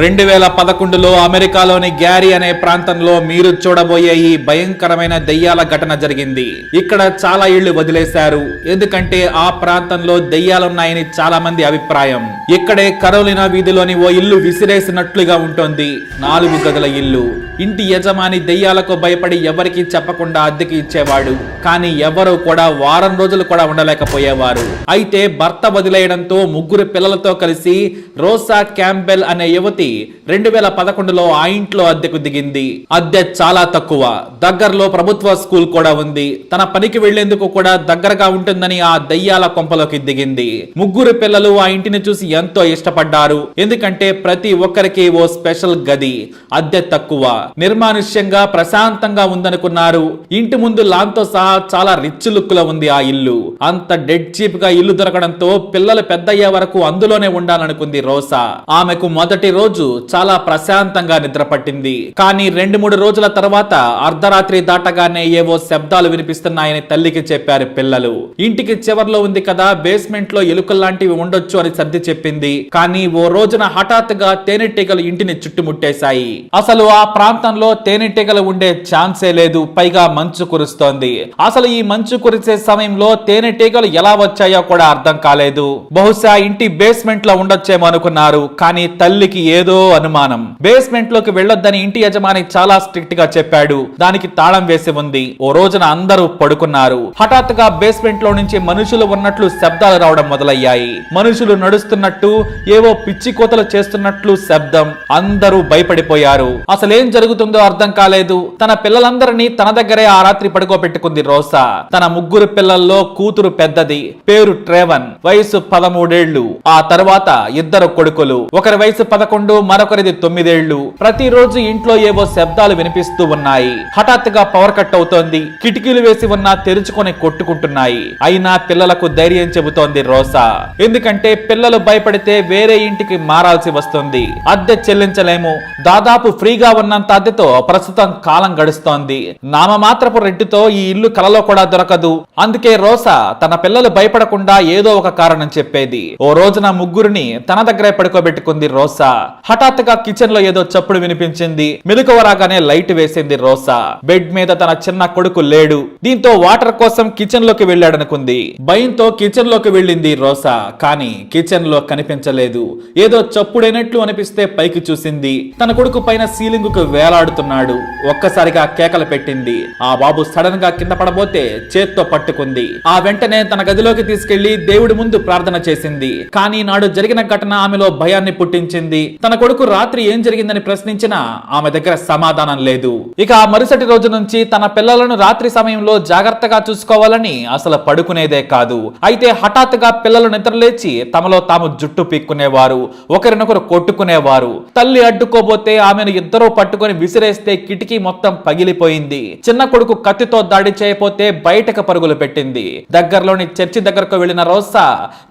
రెండు వేల పదకొండులో అమెరికాలోని గ్యారీ అనే ప్రాంతంలో మీరు చూడబోయే ఈ భయంకరమైన దెయ్యాల ఘటన జరిగింది. ఇక్కడ చాలా ఇళ్ళు వదిలేశారు. ఎందుకంటే ఆ ప్రాంతంలో దెయ్యాలున్నాయని చాలా మంది అభిప్రాయం. ఇక్కడే కరోలినా వీధిలోని ఓ ఇల్లు విసిరేసినట్లుగా ఉంటుంది. నాలుగు గదుల ఇల్లు. ఇంటి యజమాని దెయ్యాలకు భయపడి ఎవరికి చెప్పకుండా అద్దెకి ఇచ్చేవాడు. కానీ ఎవరు కూడా వారం రోజులు కూడా ఉండలేకపోయేవారు. అయితే భర్త వదిలేయడంతో ముగ్గురు పిల్లలతో కలిసి రోసా క్యాంబెల్ అనే యువతి రెండు వేల పదకొండులో ఆ ఇంట్లో అద్దెకు దిగింది. అద్దె చాలా తక్కువ. దగ్గరలో ప్రభుత్వ స్కూల్ కూడా ఉంది. తన పనికి వెళ్ళేందుకు కూడా దగ్గరగా ఉంటుందని ఆ దయ్యాల కొంపలోకి దిగింది. ముగ్గురు పిల్లలు ఆ ఇంటిని చూసి ఎంతో ఇష్టపడ్డారు. ఎందుకంటే ప్రతి ఒక్కరికి ఓ స్పెషల్ గది. అద్దె తక్కువ. నిర్మానుష్యంగా ప్రశాంతంగా ఉందనుకున్నారు. ఇంటి ముందు లాన్తో సహా చాలా రిచ్ లుక్లో ఉంది ఆ ఇల్లు. అంత డెడ్ చీప్గా ఇల్లు దొరకడంతో పిల్లలు పెద్దయ్యే వరకు అందులోనే ఉండాలనుకుంది రోసా. ఆమెకు మొదటి రోజు చాలా ప్రశాంతంగా నిద్ర పట్టింది కానీ రెండు మూడు రోజుల తర్వాత అర్ధరాత్రి దాటగానే ఏవో శబ్దాలు వినిపిస్తున్నాయని తల్లికి చెప్పారు పిల్లలు. ఇంటికి చివర్లో ఉంది కదా బేస్మెంట్లో ఎలుకల్లాంటివి ఉండొచ్చు అని సర్ది చెప్పింది. కానీ ఓ రోజున హఠాత్తుగా తేనెటీగలు ఇంటిని చుట్టుముట్టేశాయి. అసలు ఆ ప్రాంతంలో తేనెటీగలు ఉండే ఛాన్సే లేదు పైగా మంచు కురుస్తోంది. అసలు ఈ మంచు కురిసే సమయంలో తేనెటీగలు ఎలా వచ్చాయో కూడా అర్థం కాలేదు. బహుశా ఇంటి బేస్మెంట్లో ఉండొచ్చేమో అనుకున్నారు కానీ తల్లికి ఏదో అనుమానం. బేస్మెంట్లోకి వెళ్ళొద్దని ఇంటి యజమాని చాలా స్ట్రిక్ట్గా చెప్పాడు. దానికి తాళం వేసి ఉంది. ఓ రోజున అందరూ పడుకున్నారు. హఠాత్తుగా బేస్మెంట్లో నుంచి మనుషులు ఉన్నట్లు శబ్దాలు రావడం మొదలయ్యాయి. మనుషులు నడుస్తున్నట్టు ఏవో పిచ్చి కోతలు చేస్తున్నట్లు శబ్దం. అందరూ భయపడిపోయారు. అసలేం జరుగుతుందో అర్థం కాలేదు. తన పిల్లలందరినీ తన దగ్గరే ఆ రాత్రి పడుకోబెట్టుకుంది రోసా. తన ముగ్గురు పిల్లల్లో కూతురు పెద్దది. పేరు ట్రేవన్. వయసు పదమూడేళ్ళు ఆ తర్వాత ఇద్దరు కొడుకులు. ఒకరి వయసు పదకొండు మరొకరిది తొమ్మిదేళ్ళు. ప్రతిరోజు ఇంట్లో ఏవో శబ్దాలు వినిపిస్తూ ఉన్నాయి. హఠాత్తుగా పవర్ కట్ అవుతోంది. కిటికీలు వేసి ఉన్నా తెరుచుకొని కొట్టుకుంటున్నాయి. అయినా పిల్లలకు ధైర్యం చెబుతోంది రోసా. ఎందుకంటే పిల్లలు భయపడితే వేరే ఇంటికి మారాల్సి వస్తుంది. అద్దె చెల్లించలేము. దాదాపు ఫ్రీగా ఉన్నంత అద్దెతో ప్రస్తుతం కాలం గడుస్తోంది. నామమాత్రపు రెడ్డితో ఈ ఇల్లు కలలో కూడా దొరకదు. అందుకే రోసా తన పిల్లలు భయపడకుండా ఏదో ఒక కారణం చెప్పేది. ఓ రోజున ముగ్గురిని తన దగ్గరే పడుకోబెట్టుకుంది రోసా. హఠాత్తుగా కిచెన్లో ఏదో చప్పుడు వినిపించింది. మెలకువ రాగానే లైట్ వేసింది రోసా. బెడ్ మీద తన చిన్న కొడుకు లేడు. దీంతో వాటర్ కోసం కిచెన్లోకి వెళ్ళాడనుకుంది. భయంతో కిచెన్లోకి వెళ్ళింది రోసా. కానీ కిచెన్లో కనిపించలేదు. ఏదో చప్పుడైనట్లు అనిపిస్తే పైకి చూసింది. తన కొడుకు పైన సీలింగ్కు వేలాడుతున్నాడు. ఒక్కసారిగా కేకలు పెట్టింది. ఆ బాబు సడన్గా కింద పడబోతే చేత్తో పట్టుకుంది. ఆ వెంటనే తన గదిలోకి తీసుకెళ్ళి దేవుడి ముందు ప్రార్థన చేసింది. కానీ నాడు జరిగిన ఘటన ఆమెలో భయాన్ని పుట్టించింది. తన కొడుకు రాత్రి ఏం జరిగిందని ప్రశ్నించినా ఆమె దగ్గర సమాధానం లేదు. ఇక ఆ మరుసటి రోజు నుంచి తన పిల్లలను రాత్రి సమయంలో జాగ్రత్తగా చూసుకోవాలని అసలు పడుకునేదే కాదు. అయితే హఠాత్తుగా పిల్లలు నిద్రలేచి తమలో తాము జుట్టు పీక్కునేవారు ఒకరినొకరు కొట్టుకునేవారు. తల్లి అడ్డుకోబోతే ఆమెను ఇద్దరూ పట్టుకొని విసిరేస్తే కిటికీ మొత్తం పగిలిపోయింది. చిన్న కొడుకు కత్తితో దాడి చేయపోతే బయటకు పరుగులు పెట్టింది. దగ్గరలోని చర్చి దగ్గరకు వెళ్ళిన రోసా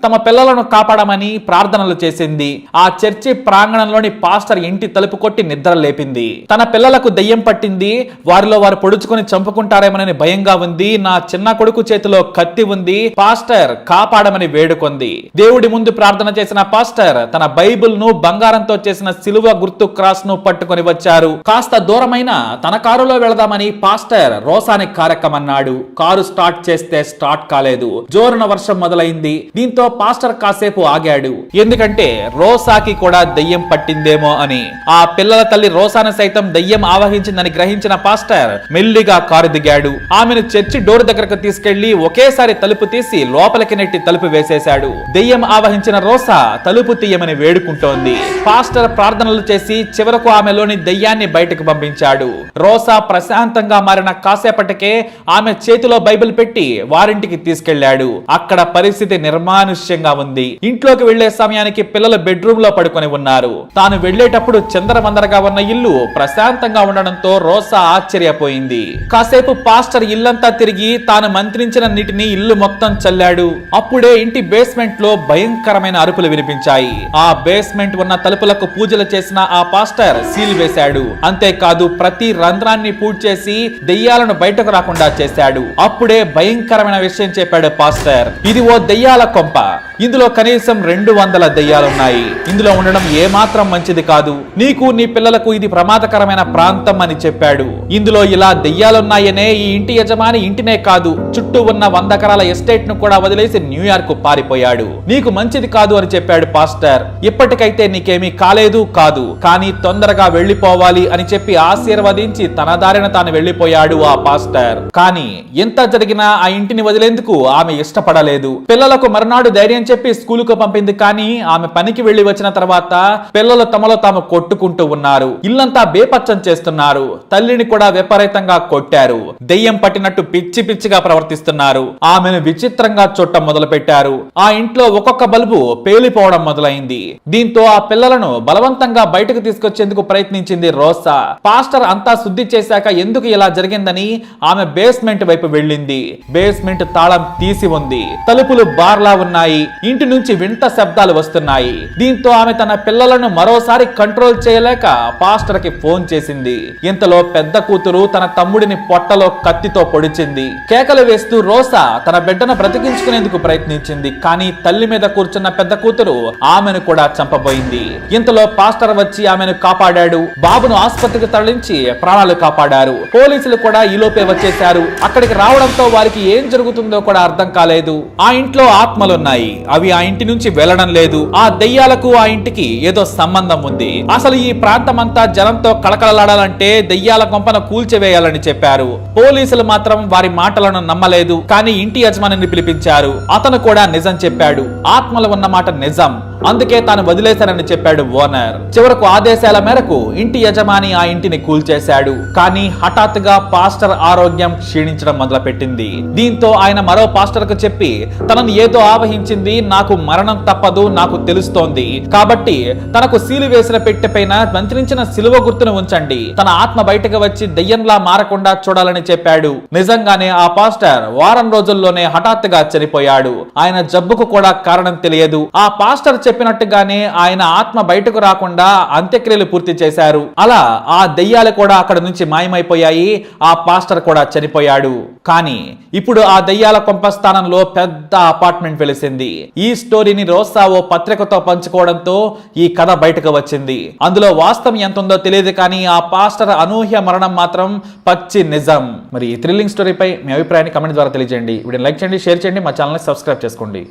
తమ పిల్లలను కాపాడమని ప్రార్థనలు చేసింది. ఆ చర్చి ప్రాంగణ ప్రాంగణంలోని పాస్టర్ ఇంటి తలుపు కొట్టి నిద్ర లేపింది. తన పిల్లలకు దయ్యం పట్టింది. వారిలో వారు పొడుచుకొని చంపుకుంటారేమోనని భయంగా ఉంది. నా చిన్న కొడుకు చేతిలో కత్తి ఉంది. పాస్టర్ కాపాడమని వేడుకొంది. దేవుడి ముందు ప్రార్థన చేసిన పాస్టర్ తన బైబిల్ను బంగారంతో చేసిన సిలువ గుర్తు క్రాస్ను పట్టుకొని వచ్చారు. కాస్త దూరమైన తన కారులో వెళదామని పాస్టర్ రోసాని కారెక్కమన్నాడు కారు స్టార్ట్ చేస్తే స్టార్ట్ కాలేదు. జోరున వర్షం మొదలైంది. దీంతో పాస్టర్ కాసేపు ఆగాడు. ఎందుకంటే రోసాకి కూడా దయ్యం పట్టిందేమో అని. ఆ పిల్లల తల్లి రోసాను సైతం దయ్యం ఆవహించిందని గ్రహించిన పాస్టర్ మెల్లిగా కారు దిగాడు. ఆమెను చర్చి డోర్ దగ్గరకు తీసుకెళ్ళి ఒకేసారి తలుపు తీసి లోపలికి నెట్టి తలుపు వేసేశాడు. దెయ్యం ఆవహించిన రోసా తలుపు తీయమని వేడుకుంటోంది. పాస్టర్ ప్రార్థనలు చేసి చివరకు ఆమెలోని దయ్యాన్ని బయటకు పంపించాడు. రోసా ప్రశాంతంగా మారిన కాసేపటికే ఆమె చేతిలో బైబిల్ పెట్టి వారింటికి తీసుకెళ్ళాడు అక్కడ పరిస్థితి నిర్మానుష్యంగా ఉంది. ఇంట్లోకి వెళ్ళే సమయానికి పిల్లలు బెడ్రూమ్లో పడుకొని ఉన్నారు. తాను వెళ్ళేటప్పుడు చందరమందరగా ఉన్న ఇల్లు ప్రశాంతంగా ఉండడంతో రోసా ఆశ్చర్యపోయింది. కాసేపు పాస్టర్ ఇల్లంతా తిరిగి తాను మంత్రించిన నీటిని ఇల్లు మొత్తం చల్లాడు. అప్పుడే ఇంటి బేస్మెంట్లో భయంకరమైన అరుపులు వినిపించాయి. ఆ బేస్మెంట్ ఉన్న తలుపులకు పూజలు చేసిన ఆ పాస్టర్ సీల్ వేశాడు. అంతేకాదు ప్రతి రంధ్రాన్ని పూడ్చేసి దెయ్యాలను బయటకు రాకుండా చేశాడు. అప్పుడే భయంకరమైన విషయం చెప్పాడు పాస్టర్. ఇది ఓ దెయ్యాల కొంప. ఇందులో కనీసం రెండు వందల దయ్యాలున్నాయి ఇందులో ఉండడం ఏమాత్రం ఏమాత్రం మంచిది కాదు. నీకు నీ పిల్లలకు ఇది ప్రమాదకరమైన ప్రాంతం అని చెప్పాడు. ఇందులో ఇలా దెయ్యాలున్నాయనే ఈ ఇంటి యజమాని ఇంటినే కాదు. చుట్టూ ఉన్న వంద ఎకరాల ఎస్టేట్ను కూడా వదిలేసి న్యూయార్క్ పారిపోయాడు. నీకు మంచిది కాదు అని చెప్పాడు పాస్టర్. ఇప్పటికైతే నీకేమీ కాలేదు కాదు. కానీ తొందరగా వెళ్ళిపోవాలి అని చెప్పి ఆశీర్వదించి తన దారిన తాను వెళ్ళిపోయాడు ఆ పాస్టర్. కానీ ఎంత జరిగినా ఆ ఇంటిని వదిలేందుకు ఆమె ఇష్టపడలేదు. పిల్లలకు మరునాడు ధైర్యం చెప్పి స్కూలుకు పంపింది. కానీ ఆమె పనికి వెళ్ళి వచ్చిన తర్వాత పిల్లలు తమలో తాము కొట్టుకుంటూ ఉన్నారు. ఇల్లంతా బేపచ్చం చేస్తున్నారు. తల్లిని కూడా విపరీతంగా కొట్టారు. దెయ్యం పట్టినట్టు పిచ్చి పిచ్చిగా ప్రవర్తిస్తున్నారు. ఆమెను విచిత్రంగా చుట్టం మొదలు పెట్టారు ఆ ఇంట్లో ఒక్కొక్క బల్బు పేలిపోవడం మొదలైంది. దీంతో ఆ పిల్లలను బలవంతంగా బయటకు తీసుకొచ్చేందుకు ప్రయత్నించింది రోసా. పాస్టర్ అంతా శుద్ధి చేశాక ఎందుకు ఇలా జరిగిందని ఆమె బేస్మెంట్ వైపు వెళ్ళింది. బేస్మెంట్ తాళం తీసి ఉంది. తలుపులు బార్లా ఉన్నాయి. ఇంటి నుంచి వింత శబ్దాలు వస్తున్నాయి. దీంతో ఆమె తన పిల్లలను మరోసారి కంట్రోల్ చేయలేక పాస్టర్కి ఫోన్ చేసింది. ఇంతలో పెద్ద కూతురు తన తమ్ముడిని పొట్టలో కత్తితో పొడిచింది. కేకలు వేస్తూ రోసా తన బిడ్డను బ్రతికించుకునేందుకు ప్రయత్నించింది. కానీ తల్లి మీద కూర్చున్న పెద్ద కూతురు ఆమెను కూడా చంపబోయింది. ఇంతలో పాస్టర్ వచ్చి ఆమెను కాపాడాడు. బాబును ఆసుపత్రికి తరలించి ప్రాణాలు కాపాడారు. పోలీసులు కూడా ఈలోపే వచ్చేశారు. అక్కడికి రావడంతో వారికి ఏం జరుగుతుందో కూడా అర్థం కాలేదు. ఆ ఇంట్లో ఆత్మలున్నాయి. అవి ఆ ఇంటి నుంచి వెళ్ళడం లేదు. ఆ దెయ్యాలకు ఆ ఇంటికి ఏదో సంబంధం ఉంది. అసలు ఈ ప్రాంతమంతా జనంతో కళకళలాడాలంటే దెయ్యాల కొంపను కూల్చివేయాలని చెప్పారు. పోలీసులు మాత్రం వారి మాటలను నమ్మలేదు. కానీ ఇంటి యజమానిని పిలిపించారు. అతను కూడా నిజం చెప్పాడు. ఆత్మలు ఉన్న మాట నిజం. అందుకే తాను వదిలేశానని చెప్పాడు ఓనర్ చివరకు ఆదేశాల మేరకు ఇంటి యజమాని ఆ ఇంటిని కూల్చేశాడు. కానీ హఠాత్తుగా పాస్టర్ ఆరోగ్యం క్షీణించడం మొదలుపెట్టింది. దీంతో ఆయన మరో పాస్టర్కు చెప్పి తనను ఏదో ఆవహించింది నాకు మరణం తప్పదు నాకు తెలుస్తోంది. కాబట్టి తనకు సీలు వేసిన పెట్టె పైన మంత్రించిన సిలువ గుర్తును ఉంచండి. తన ఆత్మ బయటకు వచ్చి దెయ్యంలా మారకుండా చూడాలని చెప్పాడు. నిజంగానే ఆ పాస్టర్ వారం రోజుల్లోనే హఠాత్తుగా చనిపోయాడు. ఆయన జబ్బుకు కూడా కారణం తెలియదు. ఆ పాస్టర్ చెప్పినట్టుగానే ఆయన ఆత్మ బయటకు రాకుండా అంత్యక్రియలు పూర్తి చేశారు. అలా ఆ దెయ్యాలు కూడా అక్కడ నుంచి మాయమైపోయాయి ఆ పాస్టర్ కూడా చనిపోయాడు. కానీ ఇప్పుడు ఆ దెయ్యాల కొంప స్థానంలో పెద్ద అపార్ట్మెంట్ వెలిసింది. ఈ స్టోరీని రోసా ఓ పత్రికతో పంచుకోవడంతో ఈ కథ బయటకు వచ్చింది. అందులో వాస్తవం ఎంత ఉందో తెలియదు కానీ ఆ పాస్టర్ అనూహ్య మరణం మాత్రం పచ్చి నిజం. మరి ఈ థ్రిల్లింగ్ స్టోరీపై మీ అభిప్రాయాన్ని కమెంట్ ద్వారా తెలియజేయండి. వీడియో లైక్ చేయండి షేర్ చేయండి మా ఛానల్ని సబ్స్క్రైబ్ చేసుకోండి.